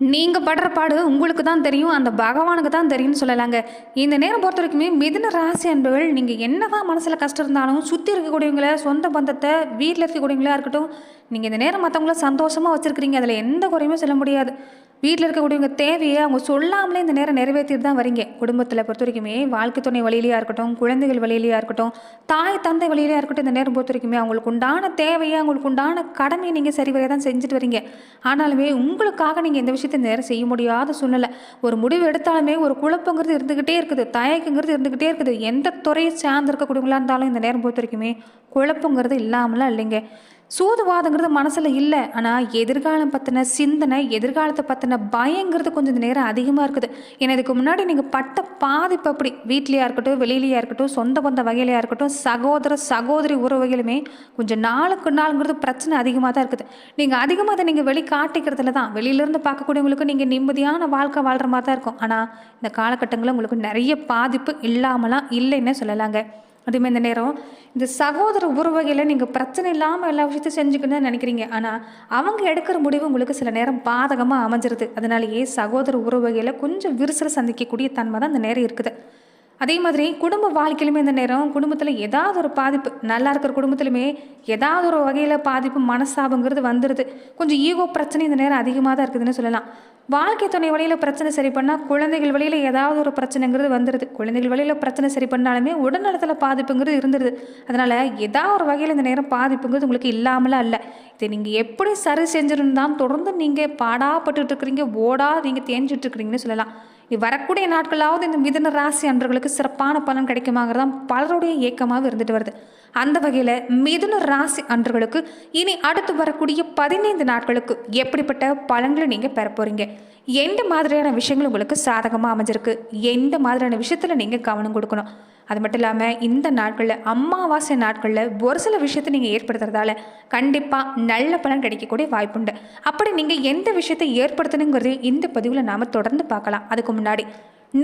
நீங்கள் படுற பாடு உங்களுக்கு தான் தெரியும் அந்த பகவானுக்கு தான் தெரியும்னு சொல்லலாங்க. இந்த நேரம் பொறுத்த வரைக்குமே மிதுன ராசி அன்பர்கள் நீங்கள் என்ன தான் மனசில் கஷ்டம் இருந்தாலும் சுற்றி இருக்கக்கூடியவங்கள சொந்த பந்தத்தை வீட்டில் இருக்கக்கூடியவங்களா இருக்கட்டும் நீங்கள் இந்த நேரம் மற்றவங்கள சந்தோஷமாக வச்சுருக்கிறீங்க அதில் எந்த குறையுமே சொல்ல முடியாது. வீட்டில் இருக்கக்கூடியவங்க தேவையை அவங்க சொல்லாமலே இந்த நேரம் நிறைவேற்றிட்டு தான் வரீங்க. குடும்பத்தில் பொறுத்த வரைக்குமே வாழ்க்கை துணை வழியிலையாக இருக்கட்டும் குழந்தைகள் வழியிலையா இருக்கட்டும் தாய் தந்தை வழியிலையாக இருக்கட்டும் இந்த நேரம் பொறுத்த வரைக்குமே அவங்களுக்கு உண்டான தேவையை அவங்களுக்கு உண்டான கடமையை நீங்கள் சரிவரையாக தான் செஞ்சுட்டு வரீங்க. ஆனாலுமே உங்களுக்காக நீங்கள் இந்த விஷயத்தை நேரம் செய்ய முடியாத சூழ்நிலை. ஒரு முடிவு எடுத்தாலுமே ஒரு குழப்பங்கிறது இருந்துக்கிட்டே இருக்குது தயக்கங்கிறது இருந்துக்கிட்டே இருக்குது. எந்த துறையை சார்ந்து இருக்கக்கூடியவங்களா இருந்தாலும் இந்த நேரம் பொறுத்த வரைக்குமே குழப்பங்கிறது இல்லாமலாம் இல்லைங்க. சூதுவாதங்கிறது மனசில் இல்லை. ஆனால் எதிர்காலம் பற்றின சிந்தனை எதிர்காலத்தை பற்றின பயங்கிறது கொஞ்சம் இந்த நேரம் அதிகமாக இருக்குது. ஏன்னா இதுக்கு முன்னாடி நீங்கள் பட்ட பாதிப்பு அப்படி. வீட்லேயா இருக்கட்டும் வெளியிலையா இருக்கட்டும் சொந்த பந்த வகையிலையா இருக்கட்டும் சகோதர சகோதரி உறவுகளுமே கொஞ்சம் நாளுக்கு நாளுங்கிறது பிரச்சனை அதிகமாக தான் இருக்குது. நீங்கள் அதிகமாக அதை நீங்கள் வெளி காட்டிக்கிறதுல தான். வெளியிலேருந்து பார்க்கக்கூடியவங்களுக்கு நீங்கள் நிம்மதியான வாழ்க்கை வாழ்கிற மாதிரி தான் இருக்கும். ஆனால் இந்த காலகட்டங்களில் உங்களுக்கு நிறைய பாதிப்பு இல்லாமலாம் இல்லைன்னு சொல்லலாங்க. அதேமாதிரி இந்த நேரம். இந்த சகோதர உறவகையில் நீங்கள் பிரச்சனை இல்லாமல் எல்லா விஷயத்தையும் செஞ்சுக்கணும்னு நினைக்கிறீங்க. ஆனால் அவங்க எடுக்கிற முடிவு உங்களுக்கு சில நேரம் பாதகமாக அமைஞ்சிருது. அதனாலேயே சகோதர உறவகையில் கொஞ்சம் விரிசல் சந்திக்கக்கூடிய தன்மை தான் இந்த நேரம் இருக்குது. அதே மாதிரி குடும்ப வாழ்க்கையிலுமே இந்த நேரம் குடும்பத்தில் ஏதாவது ஒரு பாதிப்பு நல்லா இருக்கிற குடும்பத்திலுமே ஏதாவது ஒரு வகையில் பாதிப்பு மனசாபங்கிறது வந்துடுது கொஞ்சம் ஈகோ பிரச்சனை இந்த நேரம் அதிகமாக தான் இருக்குதுன்னு சொல்லலாம். வாழ்க்கை துணை வழியில் பிரச்சனை சரி பண்ணால் குழந்தைகள் வழியில் ஏதாவது ஒரு பிரச்சனைங்கிறது வந்துடுது குழந்தைகள் வழியில் பிரச்சனை சரி பண்ணாலுமே உடல்நலத்தில் பாதிப்புங்கிறது இருந்துருது. அதனால் ஏதாவது ஒரு வகையில் இந்த நேரம் பாதிப்புங்கிறது உங்களுக்கு இல்லாமலாம் இல்லை. இதை நீங்கள் எப்படி சரி செஞ்சிருந்தான் தொடர்ந்து நீங்கள் பாடாப்பட்டுட்டு இருக்கிறீங்க ஓடா நீங்கள் தேஞ்சிட்டு இருக்கிறீங்கன்னு சொல்லலாம். வரக்கூடிய நாட்களாவது இந்த மிதன ராசி அன்பர்களுக்கு சிறப்பான பலன் கிடைக்குமாங்கிறதான் பலருடைய ஏக்கமாக இருந்துட்டு வருது. அந்த வகையில் மிதுன ராசி அன்றுகளுக்கு இனி அடுத்து வரக்கூடிய பதினைந்து நாட்களுக்கு எப்படிப்பட்ட பலன்களை நீங்கள் பெற போகிறீங்க எந்த மாதிரியான விஷயங்கள் உங்களுக்கு சாதகமாக அமைஞ்சிருக்கு? எந்த மாதிரியான விஷயத்தில் நீங்கள் கவனம் கொடுக்கணும்? அது மட்டும் இல்லாமல் இந்த நாட்களில் அமாவாசை நாட்களில் ஒரு சில விஷயத்தை நீங்கள் ஏற்படுத்துறதால கண்டிப்பாக நல்ல பலன் கிடைக்கக்கூடிய வாய்ப்புண்டு அப்படி நீங்கள் எந்த விஷயத்தை ஏற்படுத்தணுங்கிறது இந்த பதிவில் நாம் தொடர்ந்து பார்க்கலாம். அதுக்கு முன்னாடி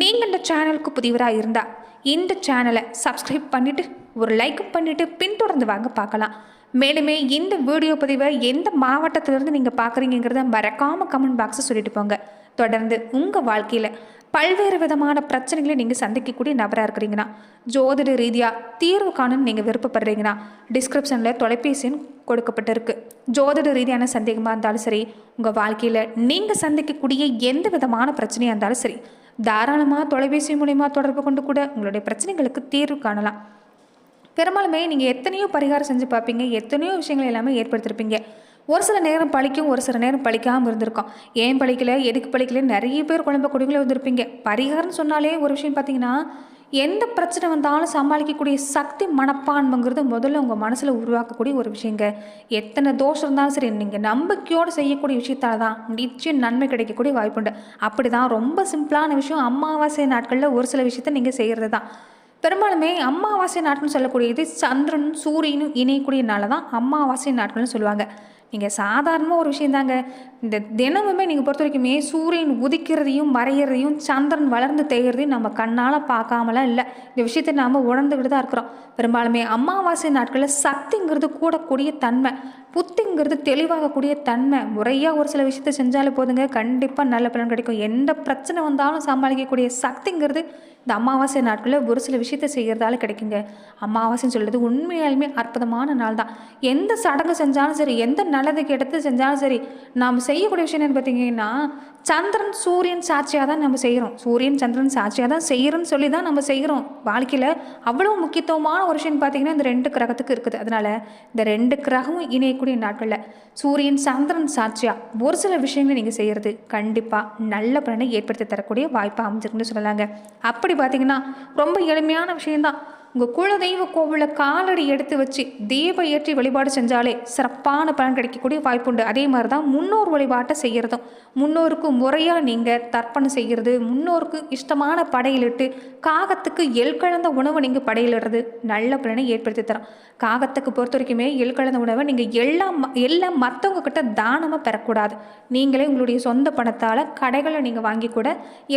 நீங்கள் இந்த சேனலுக்கு புதியவராக இருந்தால் இந்த சேனலை சப்ஸ்கிரைப் பண்ணிவிட்டு ஒரு லைக்கும் பண்ணிவிட்டு பின்தொடர்ந்து வாங்க பார்க்கலாம். மேலுமே இந்த வீடியோ பதிவை எந்த மாவட்டத்திலிருந்து நீங்கள் பார்க்குறீங்கிறத மறக்காமல் கமெண்ட் பாக்ஸை சொல்லிட்டு போங்க. தொடர்ந்து உங்கள் வாழ்க்கையில் பல்வேறு விதமான பிரச்சனைகளை நீங்கள் சந்திக்கக்கூடிய நபராக இருக்கிறீங்கன்னா ஜோதிட ரீதியாக தீர்வு காணுன்னு நீங்கள் விருப்பப்படுறீங்கன்னா டிஸ்கிரிப்ஷனில் தொலைபேசியும் கொடுக்கப்பட்டிருக்கு. ஜோதிட ரீதியான சந்தேகமாக இருந்தாலும் சரி உங்கள் வாழ்க்கையில் நீங்கள் சந்திக்கக்கூடிய எந்த விதமான பிரச்சனையாக இருந்தாலும் சரி தாராளமாக தொலைபேசி மூலிமா தொடர்பு கொண்டு கூட உங்களுடைய பிரச்சனைகளுக்கு தீர்வு காணலாம். பெரும்பாலுமே நீங்கள் எத்தனையோ பரிகாரம் செஞ்சு பார்ப்பீங்க எத்தனையோ விஷயங்கள் எல்லாமே ஏற்படுத்திருப்பீங்க. ஒரு சில நேரம் பழிக்கும் ஒரு சில நேரம் பழிக்காமல் இருந்திருக்கும். ஏன் பழிக்கல? எதுக்கு பழிக்கல நிறைய பேர் குழம்ப குடிகளே வந்திருப்பீங்க பரிகாரம்னு சொன்னாலே ஒரு விஷயம் பார்த்தீங்கன்னா எந்த பிரச்சனை வந்தாலும் சமாளிக்கக்கூடிய சக்தி மனப்பான்மைங்கிறது முதல்ல உங்கள் மனசில் உருவாக்கக்கூடிய ஒரு விஷயங்க. எத்தனை தோஷம் இருந்தாலும் சரி நீங்கள் நம்பிக்கையோடு செய்யக்கூடிய விஷயத்தால தான் நிச்சயம் நன்மை கிடைக்கக்கூடிய வாய்ப்புண்டு அப்படி தான் ரொம்ப சிம்பிளான விஷயம். அமாவாசை நாட்களில் ஒரு சில விஷயத்த நீங்கள் செய்கிறது தான் பெரும்பாலுமே அமாவாசை நாட்கள்னு சொல்லக்கூடியது சந்திரனும் சூரியனும் இணையக்கூடிய நாளில் தான் அமாவாசை நாட்கள்னு சொல்லுவாங்க. நீங்கள் சாதாரணமாக ஒரு விஷயந்தாங்க இந்த தினமுமே நீங்கள் பொறுத்த வரைக்குமே சூரியன் உதிக்கிறதையும் மறையிறதையும் சந்திரன் வளர்ந்து தேய்கிறதையும் நம்ம கண்ணால் பார்க்காமலாம் இல்லை. இந்த விஷயத்தை நாம் உணர்ந்துக்கிட்டு தான் இருக்கிறோம். பெரும்பாலுமே அமாவாசை நாட்களில் சக்திங்கிறது கூடக்கூடிய தன்மை புத்திங்கிறது தெளிவாகக்கூடிய தன்மை. முறையாக ஒரு சில விஷயத்தை செஞ்சாலே போதுங்க. கண்டிப்பாக நல்ல பலன் கிடைக்கும். எந்த பிரச்சனை வந்தாலும் சமாளிக்கக்கூடிய சக்திங்கிறது இந்த அமாவாசை நாட்களில் ஒரு சில விஷயத்தை செய்கிறதால கிடைக்குங்க. அமாவாசைன்னு சொல்கிறது உண்மையாலுமே அற்புதமான நாள் தான் எந்த சடங்கு செஞ்சாலும் சரி எந்த நல்லது கெடுத்து செஞ்சாலும் சரி நாம் செய்யக்கூடிய விஷயம் என்னன்னு பார்த்தீங்கன்னா சந்திரன் சூரியன் சாட்சியாக தான் நம்ம செய்கிறோம் சூரியன் சந்திரன் சாட்சியாக தான் செய்கிறோன்னு சொல்லி தான் நம்ம செய்கிறோம் வாழ்க்கையில் அவ்வளோ முக்கியத்துவமான ஒரு விஷயம் பார்த்தீங்கன்னா இந்த ரெண்டு கிரகத்துக்கு இருக்குது. அதனால் இந்த ரெண்டு கிரகமும் இணையக்கூடிய நாட்களில் சூரியன் சந்திரன் சாட்சியாக ஒரு சில விஷயங்களை நீங்கள் செய்கிறது கண்டிப்பாக நல்ல பலனை ஏற்படுத்தி தரக்கூடிய வாய்ப்பாக அமைஞ்சிருக்குன்னு சொல்லலாங்க. அப்படி பார்த்தீங்கன்னா ரொம்ப எளிமையான விஷயம்தான். உங்கள் குலதெய்வ கோவிலில் காலடி எடுத்து வச்சு தீப ஏற்றி வழிபாடு செஞ்சாலே சிறப்பான பலன் கிடைக்கக்கூடிய வாய்ப்புண்டு அதே மாதிரி தான் முன்னோர் வழிபாட்டை செய்கிறதும் முன்னோருக்கு முறையாக நீங்கள் தர்ப்பணம் செய்கிறது முன்னோருக்கு இஷ்டமான படையிலிட்டு காகத்துக்கு எல் கலந்த உணவை நீங்கள் படையிலிடுறது நல்ல பலனை ஏற்படுத்தி தரும். காகத்துக்கு பொறுத்த வரைக்குமே எல் கலந்த உணவை நீங்கள் எல்லாம் எல்லாம் மற்றவங்க கிட்ட தானமாக பெறக்கூடாது. நீங்களே உங்களுடைய சொந்த பணத்தால் கடைகளை நீங்கள் வாங்கி கூட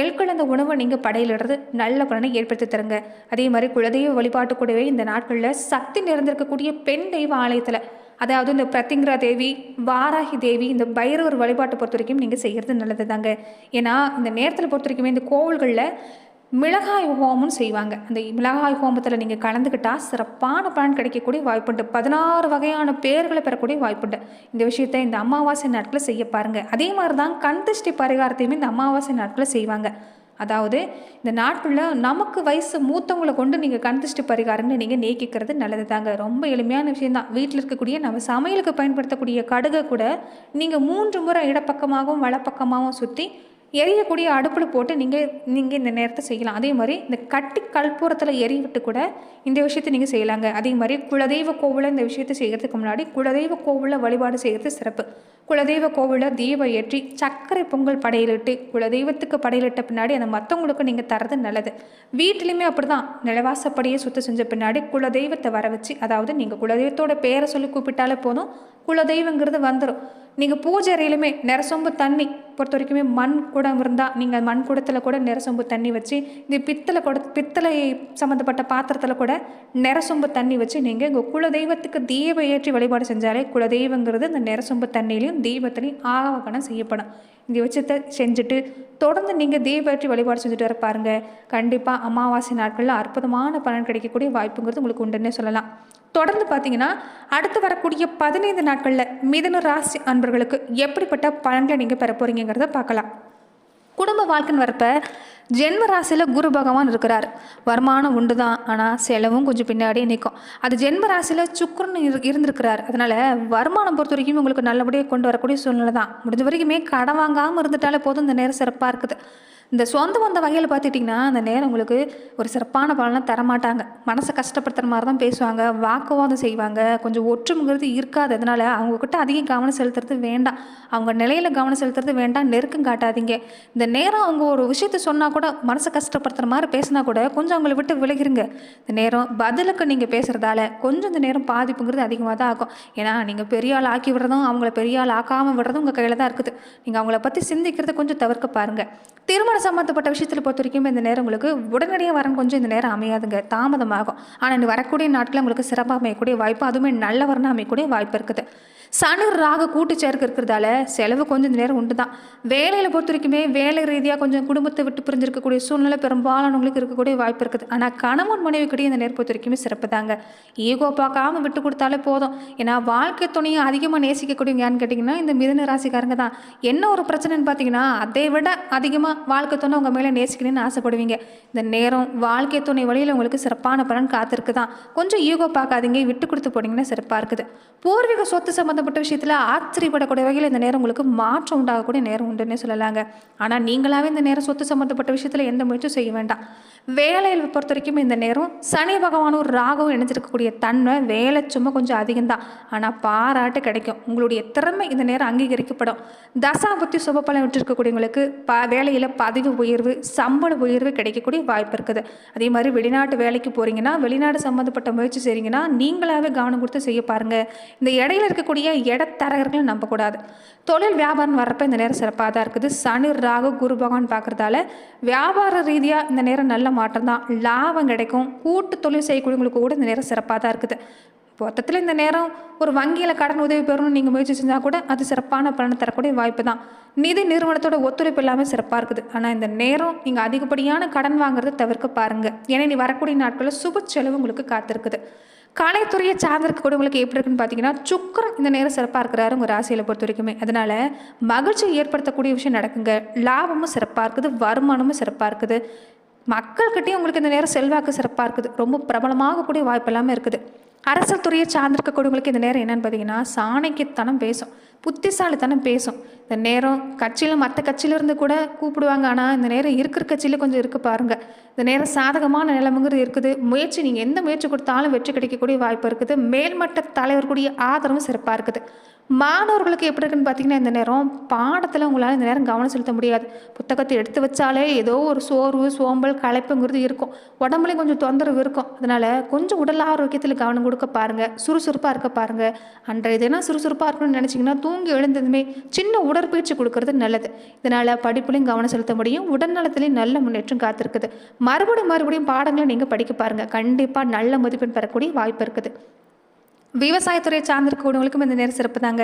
எல் கலந்த உணவை நீங்கள் படையிலிடுறது நல்ல பலனை ஏற்படுத்தி தருங்க. அதே மாதிரி குலதெய்வ வழிபாட்டு கூடவே இந்த நாட்களில் சக்தி நிறைந்திருக்கக்கூடிய பெண் தெய்வ ஆலயத்தில் அதாவது இந்த பிரத்திங்கரா தேவி வாராகி தேவி இந்த பைரவர் வழிபாட்டை பொறுத்த வரைக்கும் நீங்கள் செய்கிறது நல்லது தாங்க ஏன்னா இந்த நேரத்தில் பொறுத்த வரைக்குமே இந்த கோவில்களில் மிளகாய் ஹோமம்னு செய்வாங்க. அந்த மிளகாய் ஹோமத்தில் நீங்கள் கலந்துக்கிட்டால் சிறப்பான பலன் கிடைக்கக்கூடிய வாய்ப்புண்டு. பதினாறு வகையான பேர்களை பெறக்கூடிய வாய்ப்புண்டு. இந்த விஷயத்தை இந்த அமாவாசை நாட்களில் செய்ய பாருங்கள் அதே மாதிரி தான் கண் திருஷ்டி பரிகாரத்தையுமே இந்த அமாவாசை நாட்களில் செய்வாங்க. அதாவது இந்த நாட்களில் நமக்கு வயசு மூத்தவங்களை கொண்டு நீங்கள் கண் பரிகாரம்னு நீங்கள் நீக்கிக்கிறது நல்லது தாங்க ரொம்ப எளிமையான விஷயம்தான். வீட்டில் இருக்கக்கூடிய நம்ம சமையலுக்கு பயன்படுத்தக்கூடிய கடுகை கூட நீங்கள் மூன்று முறை இடப்பக்கமாகவும் வலப்பக்கமாகவும் சுற்றி எரியக்கூடிய அடுப்பில் போட்டு நீங்கள் நீங்கள் இந்த நேரத்தை செய்யலாம். அதே மாதிரி இந்த கட்டி கற்பூரத்தில் எரிய விட்டு கூட இந்த விஷயத்தை நீங்கள் செய்யலாங்க. அதே மாதிரி குலதெய்வ கோவிலில் இந்த விஷயத்தை செய்கிறதுக்கு முன்னாடி குலதெய்வ கோவிலில் வழிபாடு செய்கிறது சிறப்பு. குலதெய்வ கோவிலில் தீபம் ஏற்றி சர்க்கரை பொங்கல் படையலிட்டு குலதெய்வத்துக்கு படையலிட்ட பின்னாடி அந்த மற்றவங்களுக்கு நீங்கள் தரது நல்லது. வீட்டிலையுமே அப்படி தான் நிலவாசப்படியே சுத்தம் செஞ்ச பின்னாடி குலதெய்வத்தை வர வச்சு அதாவது நீங்கள் குலதெய்வத்தோட பேரை சொல்லி கூப்பிட்டாலே போதும். குலதெய்வங்கிறது வந்துடும் நீங்கள் பூஜை அறையிலுமே நிறசொம்பு தண்ணி பொறுத்த வரைக்குமே மண் குடம் இருந்தால் நீங்கள் மண் குடத்தில் கூட நிறசொம்பு தண்ணி வச்சு இந்த பித்தளை குட பித்தளை சம்மந்தப்பட்ட பாத்திரத்தில் கூட நிறசொம்பு தண்ணி வச்சு நீங்கள் உங்கள் குலதெய்வத்துக்கு தீபம் ஏற்றி வழிபாடு செஞ்சாலே குலதெய்வங்கிறது இந்த நிறசொம்பு தண்ணியிலையும் தீபத்திலையும் ஆகவகனம் செய்யப்படும். இந்த வச்சத்தை செஞ்சுட்டு தொடர்ந்து நீங்கள் தீபேற்றி வழிபாடு செஞ்சுட்டு வர பாருங்கள் கண்டிப்பாக அமாவாசை நாட்களில் அற்புதமான பலன் கிடைக்கக்கூடிய வாய்ப்புங்கிறது உங்களுக்கு உண்டுன்னே சொல்லலாம். தொடர்ந்து பார்த்தீங்கன்னா அடுத்து வரக்கூடிய பதினைந்து நாட்களில் மிதுன ராசி அன்பர்களுக்கு எப்படிப்பட்ட பலன்களை நீங்கள் பெற போகிறீங்கிறத பார்க்கலாம். குடும்ப வாழ்க்கைன்னு வரப்ப ஜென்ம ராசியில் குரு பகவான் இருக்கிறார். வருமானம் உண்டு தான் ஆனால் செலவும் கொஞ்சம் பின்னாடியே நிற்கும் அது ஜென்ம ராசியில் சுக்கரன் இரு இருந்திருக்கிறார். அதனால் வருமானம் பொறுத்த வரைக்கும் உங்களுக்கு நல்லபடியாக கொண்டு வரக்கூடிய சூழ்நிலை தான் முடிஞ்ச வரைக்குமே கடன் வாங்காமல் இருந்துட்டாலே போதும். இந்த நேரம் சிறப்பாக இருக்குது. இந்த சொந்த வந்த வகையில் பார்த்துட்டிங்கன்னா அந்த நேரம் உங்களுக்கு ஒரு சிறப்பான பலனை தரமாட்டாங்க. மனசை கஷ்டப்படுத்துகிற மாதிரி தான் பேசுவாங்க. வாக்குவாதம் செய்வாங்க. கொஞ்சம் ஒற்றுமைங்கிறது இருக்காது. அதனால் அவங்கக்கிட்ட அதிகம் கவனம் செலுத்துறது வேண்டாம். அவங்க நிலையில் கவனம் செலுத்துறது வேண்டாம். நெருக்கம் காட்டாதீங்க. இந்த நேரம் அவங்க ஒரு விஷயத்த சொன்னால் கூட மனசை கஷ்டப்படுத்துகிற மாதிரி பேசினா கூட கொஞ்சம் அவங்கள விட்டு விலகிருங்க. இந்த நேரம் பதிலுக்கு நீங்கள் பேசுகிறதால கொஞ்சம் இந்த நேரம் பாதிப்புங்கிறது அதிகமாக தான் ஆகும். ஏன்னா நீங்கள் பெரிய ஆள் ஆக்கி விடுறதும் அவங்கள பெரிய ஆள் ஆக்காமல் விடுறதும் உங்கள் கையில் தான் இருக்குது. நீங்கள் அவங்கள பற்றி சிந்திக்கிறத கொஞ்சம் தவிர்க்க பாருங்கள் திருமண சம்மந்தப்பட்ட விஷயத்தில் பொறுத்த வரைக்கும் இந்த நேரம் உங்களுக்கு உடனடியாக வரன் கொஞ்சம் இந்த நேரம் அமையாதுங்க. தாமதமாகும். ஆனால் இந்த வரக்கூடிய நாட்களில் உங்களுக்கு சிறப்பாக அமையக்கூடிய வாய்ப்பு அதுவுமே நல்ல வரணும் அமையக்கூடிய வாய்ப்பு இருக்குது. சனு ராக கூட்டு சேர்க்கை இருக்கிறதால செலவு கொஞ்சம் இந்த நேரம் உண்டு தான் வேலையில் பொறுத்த வரைக்குமே வேலை ரீதியாக கொஞ்சம் குடும்பத்தை விட்டு பிரிஞ்சிருக்கக்கூடிய சூழ்நிலை பெரும்பாலானவங்களுக்கு இருக்கக்கூடிய வாய்ப்பு இருக்குது. ஆனால் கணவன் மனைவி கிட்டே இந்த நேரம் பொறுத்த வரைக்குமே சிறப்பு தாங்க. ஈகோ பார்க்காம விட்டு கொடுத்தாலே போதும். ஏன்னா வாழ்க்கை துணையை அதிகமாக நேசிக்கக்கூடியவங்க ஏன்னு கேட்டிங்கன்னா இந்த மிதன ராசிக்காரங்க தான். என்ன ஒரு பிரச்சனைன்னு பார்த்தீங்கன்னா அதை விட அதிகமாக வாழ்க்கை துணை உங்கள் மேலே நேசிக்கணும்னு ஆசைப்படுவீங்க. இந்த நேரம் வாழ்க்கை துணை வழியில் உங்களுக்கு சிறப்பான பலன் காத்திருக்கு தான் கொஞ்சம் ஈகோ பார்க்காதீங்க விட்டு கொடுத்து போனீங்கன்னா சிறப்பாக இருக்குது. பூர்வீக சொத்து சம்மந்தப்பட்ட விஷயத்தில் ஆச்சரியப்படக்கூடிய வகையில் இந்த நேரம் உங்களுக்கு மாற்றம் உண்டாகக்கூடிய நேரம் உண்டுன்னே சொல்லலாங்க. ஆனால் நீங்களாகவே இந்த நேரம் சொத்து சம்மந்தப்பட்ட விஷயத்தில் எந்த முயற்சியும் செய்ய வேண்டாம். வேலையில் பொறுத்த வரைக்கும் இந்த நேரம் சனி பகவானும் ராகவும் இணைஞ்சிருக்கக்கூடிய தன்மை வேலை சும்மா கொஞ்சம் அதிகம்தான். ஆனால் பாராட்டு கிடைக்கும். உங்களுடைய திறமை இந்த நேரம் அங்கீகரிக்கப்படும். தசா புத்தி விட்டுருக்கக்கூடியவங்களுக்கு ப வேலையில் பதவி உயர்வு சம்பள உயர்வு கிடைக்கக்கூடிய வாய்ப்பு இருக்குது. அதே மாதிரி வெளிநாட்டு வேலைக்கு போகிறீங்கன்னா வெளிநாடு சம்மந்தப்பட்ட முயற்சி செய்கிறீங்கன்னா நீங்களாகவே கவனம் கொடுத்து செய்ய பாருங்கள் இந்த இடையில இருக்கக்கூடிய இடத்தரகர்களை நம்பக்கூடாது. தொழில் வியாபாரம் வர்றப்ப இந்த நேரம் சிறப்பாக தான் இருக்குது. சனி ராகு குரு பகவான் பார்க்குறதால வியாபார ரீதியாக இந்த நேரம் நல்ல மாற்றம் தான் லாபம் கிடைக்கும். கூட்டு தொழில் செய்யக்கூடியவங்களுக்கு கூட இந்த நேரம் சிறப்பாக தான் இருக்குது. மொத்தத்தில் இந்த நேரம் ஒரு வங்கியில் கடன் உதவி பெறணும்னு நீங்கள் முயற்சி செஞ்சால் கூட அது சிறப்பான பலனை தரக்கூடிய வாய்ப்பு தான் நிதி நிறுவனத்தோட ஒத்துழைப்பு எல்லாமே சிறப்பாக இருக்குது. ஆனால் இந்த நேரம் நீங்கள் அதிகப்படியான கடன் வாங்குறதை தவிர்க்க பாருங்கள் ஏன்னா நீ வரக்கூடிய நாட்களில் சுப செலவு உங்களுக்கு காத்திருக்குது. கலைத்துறையை சார்ந்திருக்கக்கூடியவங்களுக்கு எப்படி இருக்குன்னு பார்த்தீங்கன்னா சுக்கரம் இந்த நேரம் சிறப்பாக இருக்கிறாரு உங்கள் ராசியில் பொறுத்த வரைக்குமே. அதனால் மகிழ்ச்சி ஏற்படுத்தக்கூடிய விஷயம் நடக்குங்க. லாபமும் சிறப்பாக இருக்குது. வருமானமும் சிறப்பாக இருக்குது. மக்கள்கிட்டயும் உங்களுக்கு இந்த நேரம் செல்வாக்கு சிறப்பாக இருக்குது. ரொம்ப பிரபலமாகக்கூடிய வாய்ப்பு எல்லாமே இருக்குது. அரசல் துறையை சார்ந்திருக்கக்கூடியவங்களுக்கு இந்த நேரம் என்னன்னு பார்த்தீங்கன்னா சாணக்கியத்தனம் பேசும். புத்திசாலித்தனம் பேசும். இந்த நேரம் கட்சியில் மற்ற கட்சியிலேருந்து கூட கூப்பிடுவாங்க. ஆனால் இந்த நேரம் இருக்கிற கட்சியில் கொஞ்சம் இருக்க பாருங்கள் இந்த நேரம் சாதகமான நிலைமைங்கிறது இருக்குது. முயற்சி நீங்கள் எந்த முயற்சி கொடுத்தாலும் வெற்றி கிடைக்கக்கூடிய வாய்ப்பு இருக்குது. மேல்மட்ட தலைவர்களுடைய ஆதரவும் சிறப்பாக இருக்குது. மாணவர்களுக்கு எப்படி இருக்குன்னு பார்த்தீங்கன்னா இந்த நேரம் பாடத்தில் உங்களால் இந்த நேரம் கவனம் செலுத்த முடியாது. புத்தகத்தை எடுத்து வச்சாலே ஏதோ ஒரு சோர்வு சோம்பல் களைப்புங்கிறது இருக்கும். உடம்புலையும் கொஞ்சம் தொந்தரவு இருக்கும். அதனால் கொஞ்சம் உடல் ஆரோக்கியத்தில் கவனம் கொடுக்க பாருங்கள் சுறுசுறுப்பாக இருக்க பாருங்கள் அன்றைய தினம் சுறுசுறுப்பாக இருக்கணும்னு நினச்சிங்கன்னா தூங்கி எழுந்ததுமே சின்ன உடற்பயிற்சி கொடுக்கறது நல்லது. இதனால் படிப்புலையும் கவனம் செலுத்த முடியும். உடல்நலத்திலையும் நல்ல முன்னேற்றம் காத்திருக்குது. மறுபடியும் மறுபடியும் பாடங்களை நீங்கள் படிக்க பாருங்கள் கண்டிப்பாக நல்ல மதிப்பெண் பெறக்கூடிய வாய்ப்பு இருக்குது. விவசாயத்துறை சார்ந்திருக்கக்கூடியவங்களுக்கும் இந்த நேரம் சிறப்பு தாங்க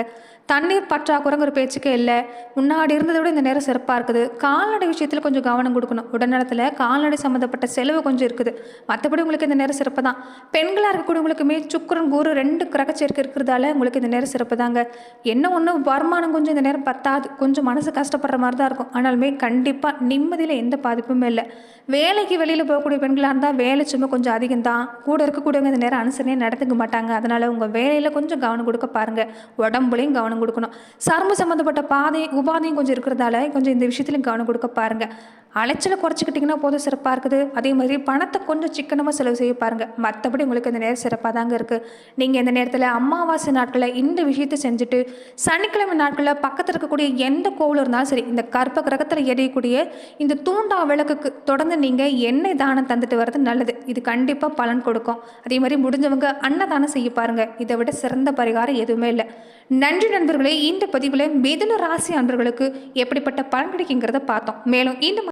தண்ணீர் பற்றாக்குறைங்கிற பேச்சுக்கே இல்லை. முன்னாடி இருந்ததை விட இந்த நேரம் சிறப்பாக இருக்குது. கால்நடை விஷயத்தில் கொஞ்சம் கவனம் கொடுக்கணும். உடல்நலத்தில் கால்நடை சம்மந்தப்பட்ட செலவு கொஞ்சம் இருக்குது. மற்றபடி உங்களுக்கு இந்த நேரம் சிறப்பு தான் பெண்களாக இருக்கக்கூடியவங்களுக்குமே சுக்கரன் குரு ரெண்டு கிரகச்சேர்க்கை இருக்கிறதால உங்களுக்கு இந்த நேரம் சிறப்பு தாங்க என்ன ஒன்று வருமானம் கொஞ்சம் இந்த நேரம் பத்தாது. கொஞ்சம் மனசு கஷ்டப்படுற மாதிரி தான் இருக்கும் ஆனாலுமே கண்டிப்பாக நிம்மதியில் எந்த பாதிப்புமே இல்லை. வேலைக்கு வெளியில் போகக்கூடிய பெண்களாக இருந்தால் வேலை சும்மா கொஞ்சம் அதிகம் தான் கூட இருக்கக்கூடியவங்க இந்த நேரம் அனுசரணையாக நடத்துக்க மாட்டாங்க. அதனால் உங்கள் வேலையில் கொஞ்சம் கவனம் கொடுக்க பாருங்கள் உடம்புலையும் கவனம் கொடுக்கணும். சர்ம சம்மந்தப்பட்ட பாதை உபாதையும் கொஞ்சம் இருக்கிறதால கொஞ்சம் இந்த விஷயத்துலையும் கவனம் கொடுக்க பாருங்கள் அலைச்சலை குறைச்சிக்கிட்டிங்கன்னா போதும் சிறப்பாக இருக்குது. அதே மாதிரி பணத்தை கொஞ்சம் சிக்கனமாக செலவு செய்ய பாருங்கள் மற்றபடி உங்களுக்கு இந்த நேரம் சிறப்பாக தாங்க இருக்குது நீங்கள் இந்த நேரத்தில் அமாவாசை நாட்களில் இந்த விஷயத்தை செஞ்சுட்டு சனிக்கிழமை நாட்களில் பக்கத்தில் இருக்கக்கூடிய எந்த கோவில் இருந்தாலும் சரி இந்த கற்ப கிரகத்தில் எரியக்கூடிய இந்த தூண்டா விளக்குக்கு தொடர்ந்து நீங்கள் எண்ணெய் தானம் தந்துட்டு வர்றது நல்லது. இது கண்டிப்பாக பலன் கொடுக்கும். அதே மாதிரி முடிஞ்சவங்க அன்னதானம் செய்ய பாருங்கள் இதை விட சிறந்த பரிகாரம் எதுவுமே இல்லை. நன்றி நண்பர்களே இந்த பதிவில் மிதுன ராசி அன்பர்களுக்கு எப்படிப்பட்ட பலன் கிடைக்குங்கிறத பார்த்தோம். மேலும் இந்த